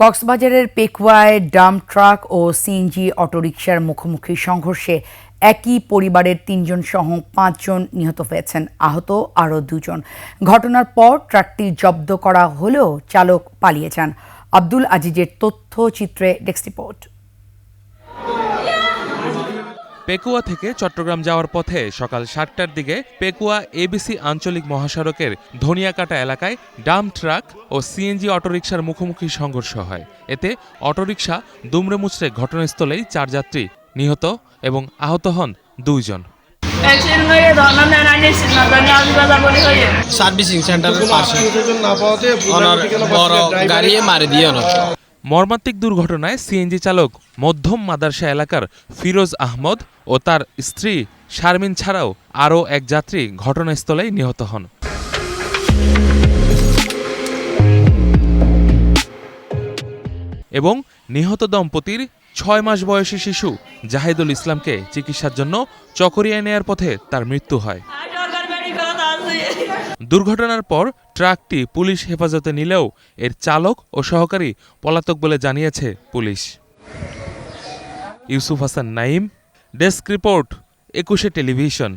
কক্সবাজারের পেকুয়ায় dump truck ও CNG অটোরিকশার মুখোমুখি সংঘর্ষে একই পরিবারের তিনজন সহ পাঁচজন নিহত হয়েছেন, আহত আরও দুজন। ঘটনার পর ট্রাকটি জব্দ করা হলেও চালক পালিয়ে যান। আব্দুল আজিজের তথ্যচিত্রে ডেস্ক রিপোর্ট। পেকুয়া থেকে চট্টগ্রাম যাওয়ার পথে সকাল সাতটার দিকে পেকুয়া এবিসি আঞ্চলিক মহাসড়কের ধনিয়াকাটা এলাকায় ডাম ট্রাক ও সিএনজি অটোরিকশার মুখোমুখি সংঘর্ষ হয়। এতে অটোরিকশা দুমড়ে মুচড়ে ঘটনাস্থলেই চার যাত্রী নিহত এবং আহত হন দুইজন। সার্ভিসিং সেন্টারের পাশে। বড় গাড়ি মারি দিয়ে মর্মান্তিক দুর্ঘটনায় সিএনজি চালক মধ্যম মাদারসা এলাকার ফিরোজ আহমদ ও তার স্ত্রী শারমিন ছাড়াও আরও এক যাত্রী ঘটনাস্থলেই নিহত হন। এবং নিহত দম্পতির ছয় মাস বয়সী শিশু জাহিদুল ইসলামকে চিকিৎসার জন্য চকরিয়ায় নেয়ার পথে তার মৃত্যু হয়। দুর্ঘটনার পর ট্রাকটি পুলিশ হেফাজতে নিলেও এর চালক ও সহকারী পলাতক বলে জানিয়েছে police. Yusuf Hasan Naim desk report, Ekushey Television.